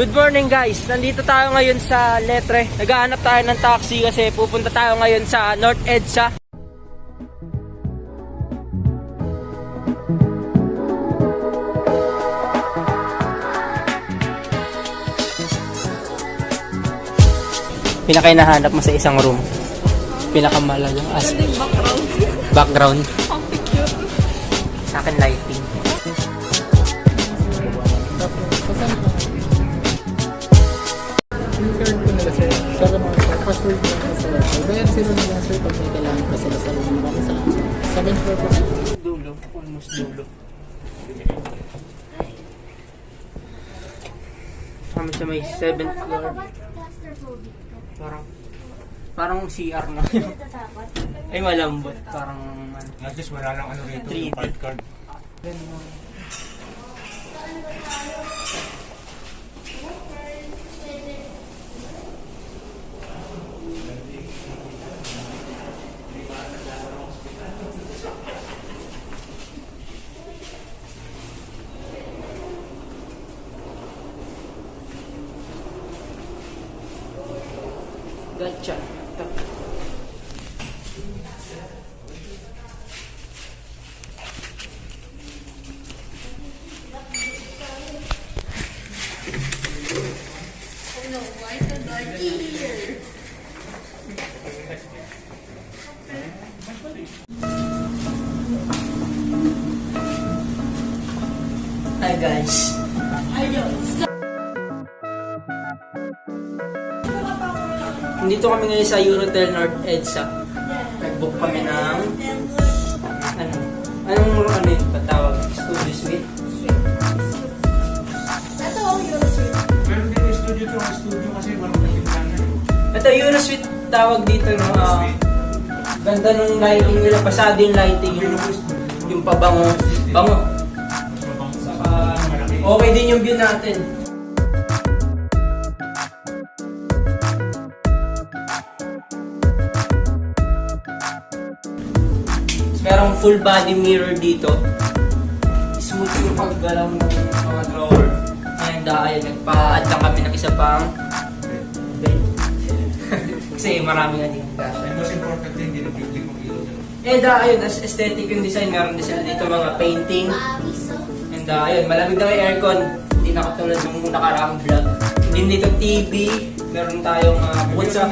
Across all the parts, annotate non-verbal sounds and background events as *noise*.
Good morning guys! Nandito tayo ngayon sa Letre. Naghahanap tayo ng taxi kasi pupunta tayo ngayon sa North EDSA. Pinakainahanap mo sa isang room. Pinakamalagang as background. background. Sa akin lighting. Sila sa room. Kami sa 7 floor po na. Dulo, sa may 7th floor. Parang parang CR na. Ay malambot, parang ano. At least wala lang ano rito, 3D. yung card card. Gotcha. Hi Nandito kami ngayon sa Eurotel North EDSA. Nag-book kami ng... Ano? Anong ano yun patawag? Studio suite? Pero din yung studio to, ang studio kasi walang natindahan na eh. Ito, Eurosuite tawag dito, no? Ah, ganda ng lighting nila, pasado yung lighting. Yung, yung pabango. Bango. Saka, okay din yung view natin. Full body mirror dito. Smooth yung paggalaw ng mga drawer. And uh, ayun, nagpa-add lang kami ng isa pang. *laughs* Kasi marami nga din cash. And most important thing, hindi na building ng ilaw dyan. And uh, ayun, as aesthetic yung design, meron din sila dito mga painting. And uh, ayun, malamig na may aircon. Hindi na katulad ng nakaraang vlog. Din dito TV, meron tayong uh, bukod sa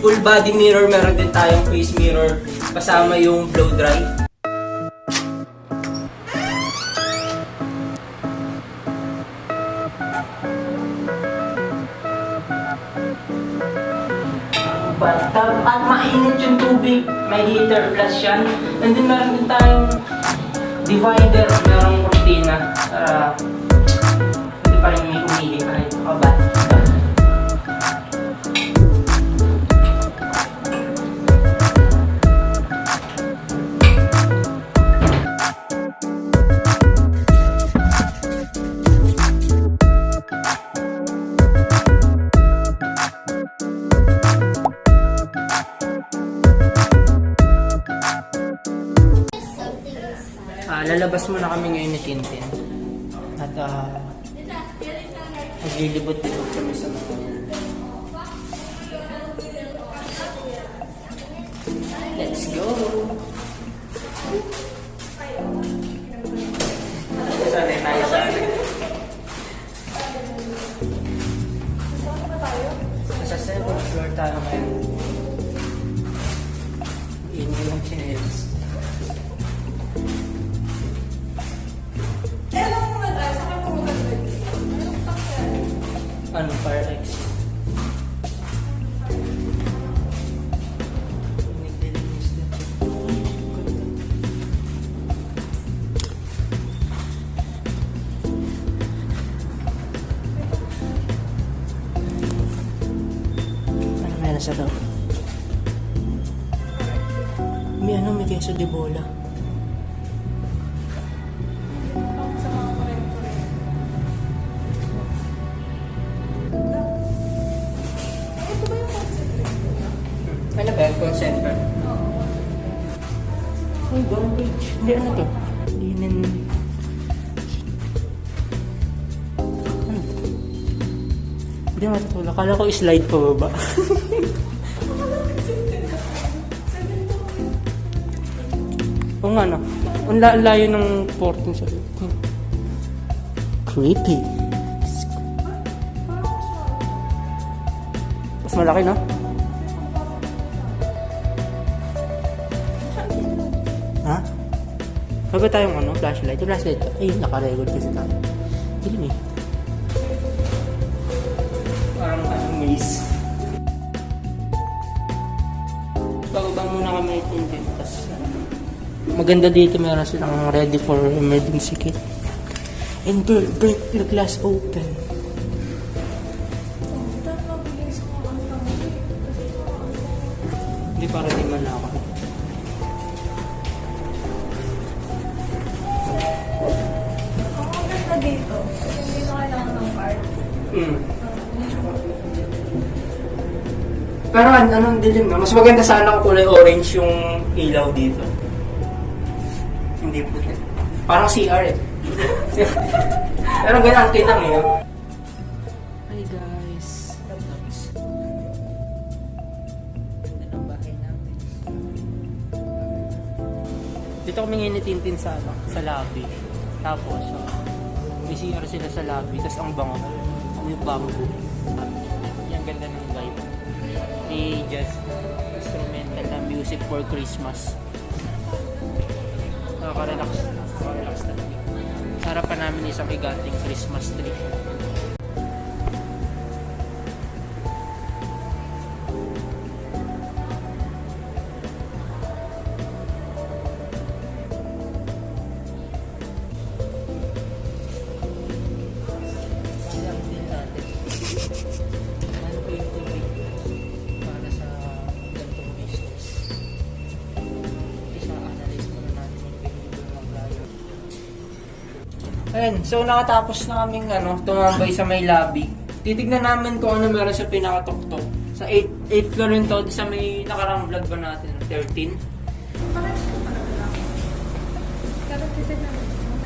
full body mirror, meron din tayong face mirror kasama yung blow dry. But, at mainit yung tubig, may heater plus yan. And then meron din tayong divider, merong cortina para hindi pa rin may umihi kahit kabat. Kami ngayon ni Tintin. At ah, maglilibot-libot kami sa mga Let's go! Ano, fire din. Ano meron sa loob? May ano, may queso de bola. Ano ba yung call center? Ay, garbage. Hindi, ano to? Linen... Ano? Hindi matutulog. Akala ko slide pa baba. *laughs* Oo nga, no? Ang la- layo ng 14 sa Hmm. Creepy. Mas malaki, no? Ha? Wag ba tayong ano, flashlight? Yung flashlight, ay, naka-record kasi tayo. Dilim eh. Parang ano, maze. Bababa muna kami ng tent. Tapos, maganda dito meron silang ready for emergency kit. And break, break the glass open. Hindi para di man ako. Pero an anong dilim na? Mas maganda sana kung kulay orange yung ilaw dito. Hindi puti. Parang CR eh. *laughs* Pero ganyan ang kitang eh. Hi guys. Dito kami nginitintin sa ano, sa lobby. Tapos, uh, may sila sa lobby. Tapos ang bango. Ang bamboo. Yung ganda ng vibe. Just instrumental na music for Christmas. Nakaka-relax. Nakaka-relax talaga. Sa harapan namin isang higanting Christmas tree. Ayan, so nakatapos na kaming ano, tumambay sa may lobby. Titignan namin kung ano meron sa pinakatuktok. Sa 8, 8 floor yun to, sa may nakarang vlog ba natin, 13. Pero titignan natin. Ang.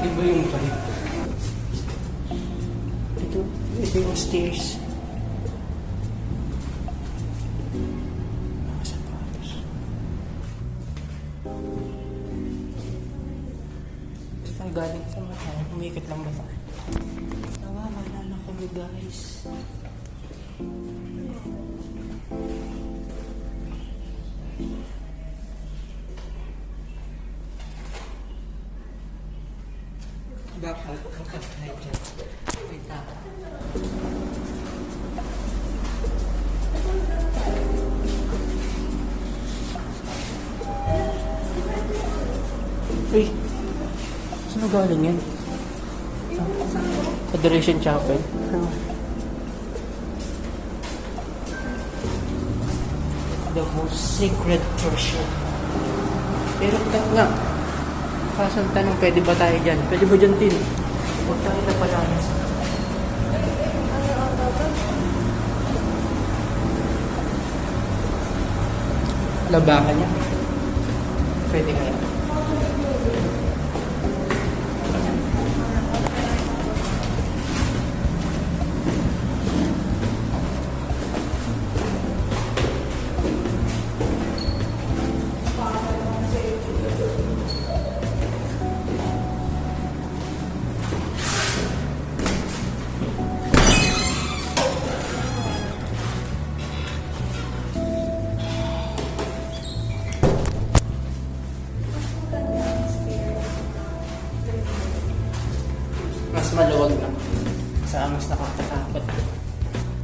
Iba yung vibe. Ito, ito yung stairs. Tayo galing sa mata. Umikot lang ba tayo? Nawawala na kami guys. Uy! Saan galing yan? Adoration Chapel. The most sacred treasure. Pero kat nga, kaso ang tanong, pwede ba tayo dyan? Pwede ba dyan, Tin? Huwag tayo na pala. Labakan niya. Pwede kaya. Mas maluwag na. Sa mas nakakatakot.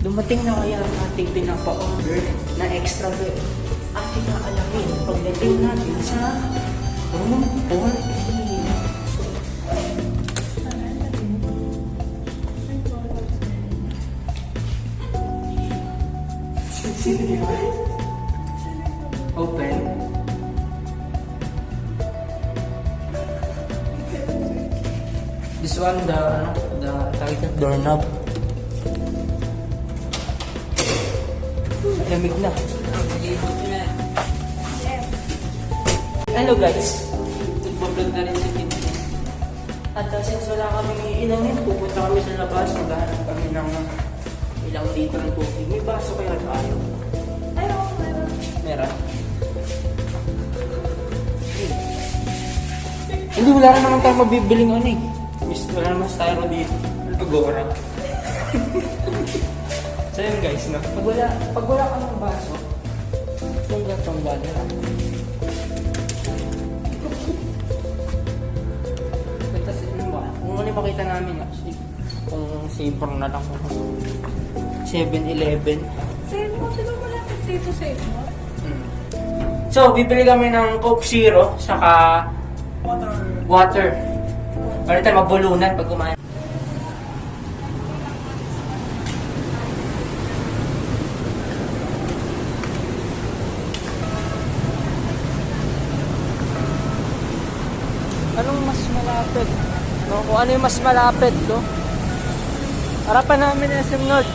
Dumating na kaya ang ating pinapa-order na extra bed. Ating na alamin pagdating natin sa room 14. Open. This one, the, ano, the, tawag ito, doorknob. Lamig na. Hello guys. Nagbablog na rin si Tintin. At uh, since wala kami iinumin, pupunta kami sa labas, maghahanap kami ng ilang litro ng tubig. May baso kaya tayo. Ay, oo, meron. Meron. Hindi, wala rin naman tayo mabibiling ano eh. Miss, wala naman styro dito. Agora. so yun guys, no? Pag wala, pag wala ka ng baso, tunggal tunggal na. Tapos ano ba? Kung ano makita namin actually, kung safer na lang ako. 7-Eleven. Sa'yo mo, ba malapit dito sa inyo? So, bibili kami ng Coke Zero, saka Water. water. Para tayo mabulunan pag kumain. Anong mas malapit? No, kung ano yung mas malapit, no? Harapan namin yung SM North.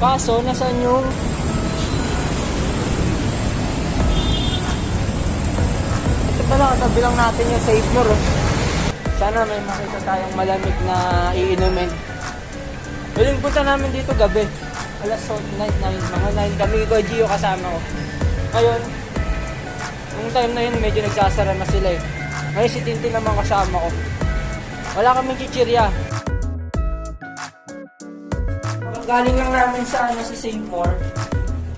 Kaso, nasaan yung... Ito pala, katabi lang natin yung safe more. Oh. Sana may makita tayong malamig na iinumin. Huling punta namin dito gabi. Alas 9, 9, mga 9 kami ko, Gio kasama ko. Ngayon, nung time na yun, medyo nagsasara na sila eh. Ngayon si Tintin naman kasama ko. Wala kaming chichirya. Galing lang namin sa ano sa Save More.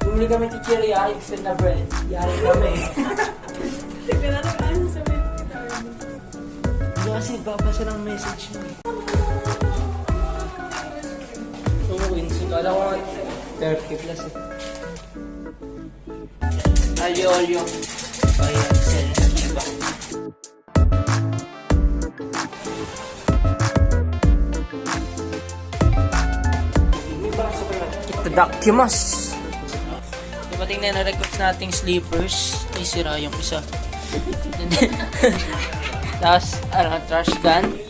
Bumili kami chichirya, instant na bread. Yari kami. Kasi babasa ng message mo. Oo, instant. Alam ko nga 30 plus eh. Alyo, alyo. Kaya, sell na iba. May baso kaya. Itadakimas! Dumating na na-request nating sleepers. Ay, sira yung isa. *laughs* Tapos, ano, trash can.